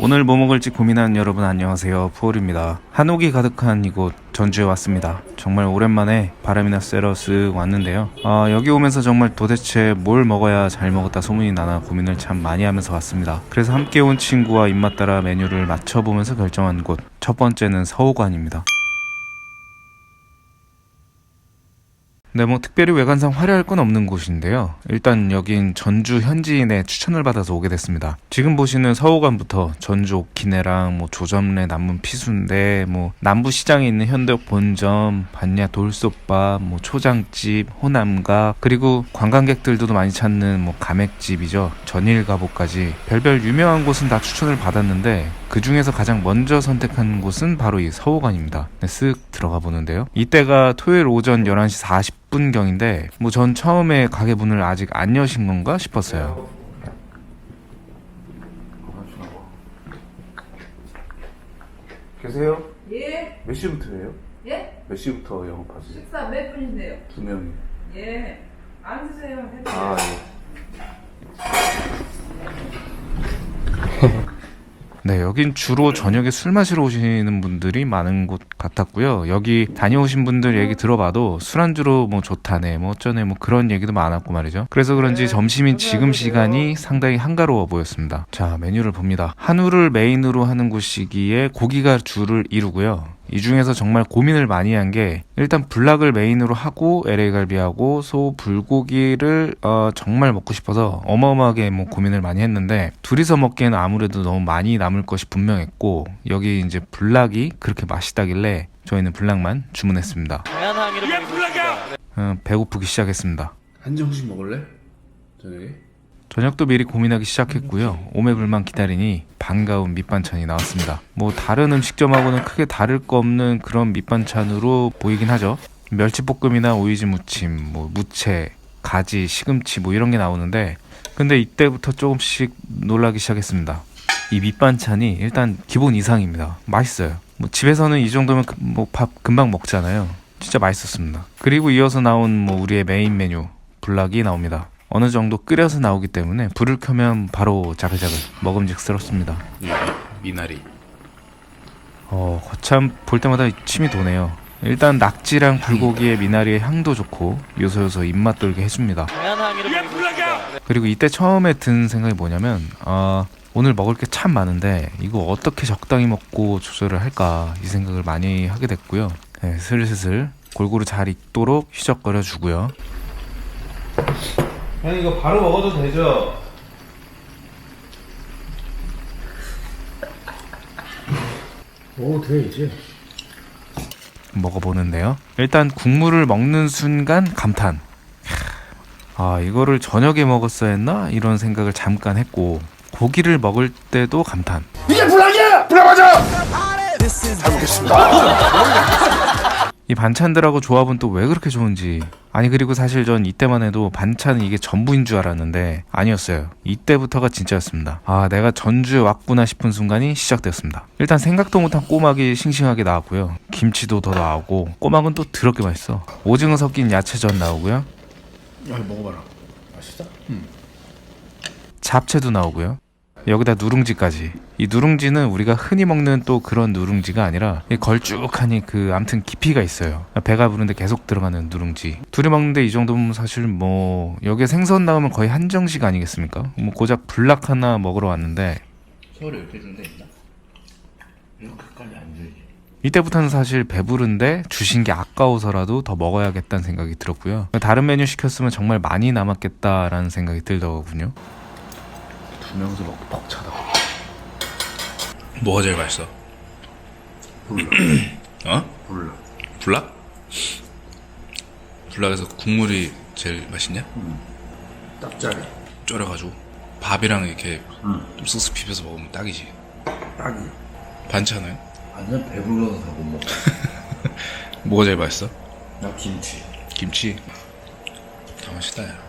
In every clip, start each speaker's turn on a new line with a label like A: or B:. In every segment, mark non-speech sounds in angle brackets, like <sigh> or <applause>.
A: 오늘 뭐 먹을지 고민하는 여러분 안녕하세요. 푸올입니다. 한옥이 가득한 이곳 전주에 왔습니다. 정말 오랜만에 바람이나 쐬러 쓱 왔는데요. 아, 여기 오면서 정말 도대체 뭘 먹어야 잘 먹었다 소문이 나나 고민을 참 많이 하면서 왔습니다. 그래서 함께 온 친구와 입맛 따라 메뉴를 맞춰보면서 결정한 곳. 첫 번째는 서호관입니다 네, 뭐 특별히 외관상 화려할 건 없는 곳인데요. 일단 여긴 전주 현지인의 추천을 받아서 오게 됐습니다. 지금 보시는 서호관부터 전주 오키네랑 뭐 조점래 남문 피순대, 뭐 남부 시장에 있는 현대역 본점, 반야 돌솥밥, 뭐 초장집, 호남가, 그리고 관광객들도 많이 찾는 뭐 가맥집이죠. 전일 가보까지 별별 유명한 곳은 다 추천을 받았는데 그 중에서 가장 먼저 선택한 곳은 바로 이 서호관입니다. 네, 쓱 들어가 보는데요. 이때가 토요일 오전 11시 40분경인데 뭐 전 처음에 가게 문을 아직 안 여신 건가 싶었어요. 계세요?
B: 예,
A: 몇 시부터예요?
B: 예?
A: 몇 시부터 영업하세요?
B: 식사 몇 분인데요?
A: 두 명이.
B: 예, 앉으세요. 해드려요.
A: 아, 예. 네, 여긴 주로 저녁에 술 마시러 오시는 분들이 많은 곳 같았고요. 여기 다녀오신 분들 얘기 들어봐도 술안주로 뭐 좋다네, 뭐 어쩌네, 뭐 그런 얘기도 많았고 말이죠. 그래서 그런지 점심인 지금 시간이 상당히 한가로워 보였습니다. 자, 메뉴를 봅니다. 한우를 메인으로 하는 곳이기에 고기가 주를 이루고요. 이 중에서 정말 고민을 많이 한 게 일단 불락을 메인으로 하고 LA 갈비하고 소 불고기를 어, 정말 먹고 싶어서 어마어마하게 뭐 고민을 많이 했는데 둘이서 먹기에는 아무래도 너무 많이 남을 것이 분명했고 여기 이제 불락이 그렇게 맛있다길래 저희는 불락만 주문했습니다.
C: 다양한 항의를 보이고 있습니다.
A: 어, 배고프기 시작했습니다.
D: 한정식 먹을래? 저녁에?
A: 저녁도 미리 고민하기 시작했고요. 오매불만 기다리니 반가운 밑반찬이 나왔습니다. 뭐 다른 음식점하고는 크게 다를 거 없는 그런 밑반찬으로 보이긴 하죠. 멸치볶음이나 오이지 무침, 뭐 무채, 가지, 시금치 뭐 이런 게 나오는데 근데 이때부터 조금씩 놀라기 시작했습니다. 이 밑반찬이 일단 기본 이상입니다. 맛있어요. 뭐 집에서는 이 정도면 뭐 밥 금방 먹잖아요. 진짜 맛있었습니다. 그리고 이어서 나온 뭐 우리의 메인 메뉴 불락이 나옵니다. 어느 정도 끓여서 나오기 때문에 불을 켜면 바로 자글자글 먹음직스럽습니다.
D: 예, 미나리.
A: 어, 거참 볼 때마다 침이 도네요. 일단 낙지랑 불고기의 미나리의 향도 좋고 요소요소 입맛 돌게 해줍니다.
C: 있습니다.
A: 그리고 이때 처음에 든 생각이 뭐냐면 아 오늘 먹을 게 참 많은데 이거 어떻게 적당히 먹고 조절을 할까 이 생각을 많이 하게 됐고요. 네, 슬슬 골고루 잘 익도록 휘적거려 주고요. 형 이거 바로 먹어도 되죠?
D: 오, 돼, 이제.
A: 먹어보는데요. 일단 국물을 먹는 순간 감탄. 아 이거를 저녁에 먹었어야 했나 이런 생각을 잠깐 했고 고기를 먹을 때도 감탄.
D: 이게 불락이야! 불락 맞아! 잘 먹겠습니다. <laughs>
A: 이 반찬들하고 조합은 또 왜 그렇게 좋은지. 아니 그리고 사실 전 이때만 해도 반찬은 이게 전부인 줄 알았는데 아니었어요. 이때부터가 진짜였습니다. 아 내가 전주에 왔구나 싶은 순간이 시작되었습니다. 일단 생각도 못한 꼬막이 싱싱하게 나왔고요. 김치도 더 나오고 꼬막은 또 더럽게 맛있어. 오징어 섞인 야채전 나오고요.
D: 야, 먹어봐라. 맛있다? 응.
A: 잡채도 나오고요. 여기다 누룽지까지. 이 누룽지는 우리가 흔히 먹는 또 그런 누룽지가 아니라 이 걸쭉하니 그 암튼 깊이가 있어요. 배가 부른데 계속 들어가는 누룽지. 둘이 먹는데 이 정도면 사실 뭐 여기에 생선 나오면 거의 한정식 아니겠습니까? 뭐 고작 불락 하나 먹으러 왔는데
D: 서울에 이렇게 준데 있나? 이렇게까지 안 되지.
A: 이때부터는 사실 배부른데 주신 게 아까워서라도 더 먹어야겠다는 생각이 들었고요. 다른 메뉴 시켰으면 정말 많이 남았겠다라는 생각이 들더군요.
D: 두 명이서 먹고 벅차다. 뭐가 제일 맛있어? 불락. <clears throat> 어? 불락. 불락? 불락에서 국물이 제일 맛있냐?
E: 짭짤해.
D: 쫄여가지고 밥이랑 이렇게
E: 응.
D: 좀 쓱쓱 비벼서 먹으면 딱이지.
E: 딱이.
D: 반찬은?
E: 완전 배불러서 다못 먹어. <laughs>
D: 뭐가 제일 맛있어?
E: 나 김치.
D: 김치. 다 맛있다 야.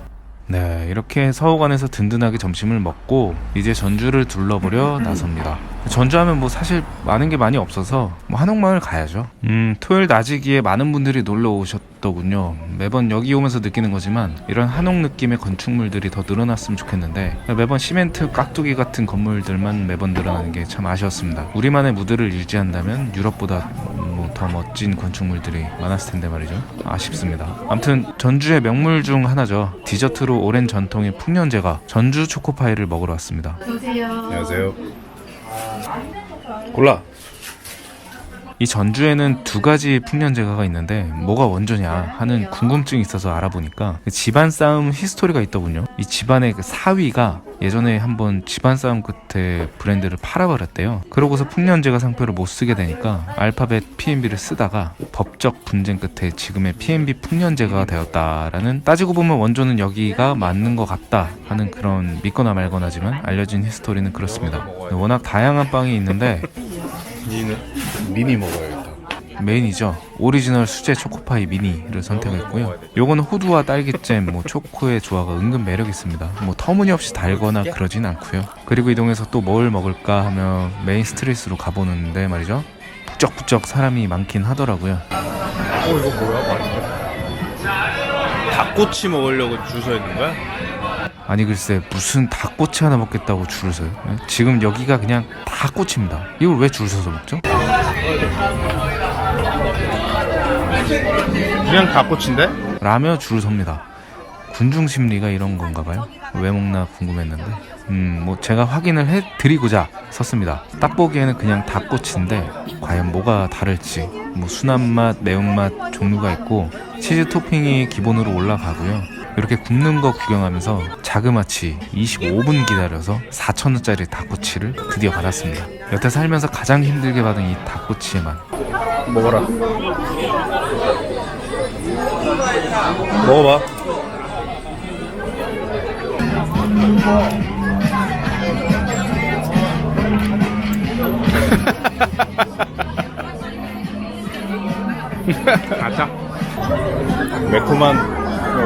A: 네, 이렇게 서호관에서 든든하게 점심을 먹고 이제 전주를 둘러보려 <laughs> 나섭니다. 전주하면 뭐 사실 많은 게 많이 없어서 뭐 한옥마을 가야죠. 음, 토요일 낮이기에 많은 분들이 놀러 오셨더군요. 매번 여기 오면서 느끼는 거지만 이런 한옥 느낌의 건축물들이 더 늘어났으면 좋겠는데 매번 시멘트 깍두기 같은 건물들만 매번 늘어나는 게 참 아쉬웠습니다. 우리만의 무드를 유지한다면 유럽보다 뭐 더 멋진 건축물들이 많았을 텐데 말이죠. 아쉽습니다. 아무튼 전주의 명물 중 하나죠. 디저트로 오랜 전통의 풍년제가 전주 초코파이를 먹으러 왔습니다.
D: 안녕하세요. 골라.
A: 이 전주에는 두 가지 풍년제가가 있는데 뭐가 원조냐 하는 궁금증이 있어서 알아보니까 그 집안 싸움 히스토리가 있더군요. 이 집안의 그 사위가 예전에 한번 집안 싸움 끝에 브랜드를 팔아버렸대요. 그러고서 풍년제가 상표를 못 쓰게 되니까 알파벳 PNB를 쓰다가 법적 분쟁 끝에 지금의 PNB 풍년제가 되었다라는 따지고 보면 원조는 여기가 맞는 것 같다 하는 그런 믿거나 말거나지만 알려진 히스토리는 그렇습니다. 워낙 다양한 빵이 있는데
D: 니는 미니 먹어야겠다.
A: 메인이죠. 오리지널 수제 초코파이 미니를 선택했고요. 요거는 호두와 딸기잼, 뭐 초코의 조화가 은근 매력 있습니다. 뭐 터무니없이 달거나 그러진 않고요. 그리고 이동해서 또 뭘 먹을까 하며 메인 스트리트로 가보는데 말이죠. 북적북적 사람이 많긴 하더라고요.
D: 어 이거 뭐야? 닭꼬치 먹으려고 줄서 있는 거야?
A: 아니 글쎄 무슨 닭꼬치 하나 먹겠다고 줄을 서요. 예? 지금 여기가 그냥 닭꼬치입니다. 이걸 왜 줄 서서 먹죠?
D: 그냥 닭꼬치인데?
A: 라며 줄을 섭니다. 군중 심리가 이런 건가 봐요. 왜 먹나 궁금했는데. 음, 뭐 제가 확인을 해 드리고자 섰습니다. 딱 보기에는 그냥 닭꼬치인데 과연 뭐가 다를지. 뭐 순한 맛, 매운맛 종류가 있고 치즈 토핑이 기본으로 올라가고요. 이렇게 굽는 거 구경하면서 자그마치 25분 기다려서 4,000원짜리 닭꼬치를 드디어 받았습니다. 여태 살면서 가장 힘들게 받은 이 닭꼬치의 맛.
D: 먹어라. 먹어봐. 가자. <laughs> 매콤한 거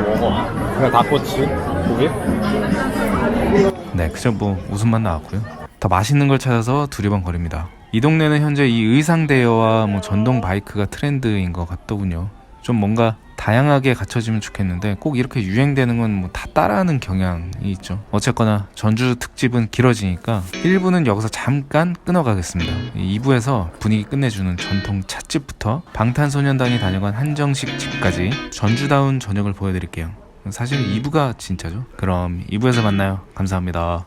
D: 먹어. 그냥 닭꼬치 고기.
A: 네, 그저 뭐 웃음만 나왔고요. 더 맛있는 걸 찾아서 두리번거립니다. 이 동네는 현재 이 의상 대여와 뭐 전동 바이크가 트렌드인 것 같더군요. 좀 뭔가 다양하게 갖춰지면 좋겠는데 꼭 이렇게 유행되는 건 뭐 다 따라하는 경향이 있죠. 어쨌거나 전주 특집은 길어지니까 1부는 여기서 잠깐 끊어가겠습니다. 2부에서 분위기 끝내주는 전통 찻집부터 방탄소년단이 다녀간 한정식 집까지 전주다운 저녁을 보여드릴게요. 사실 2부가 진짜죠. 그럼 2부에서 만나요. 감사합니다.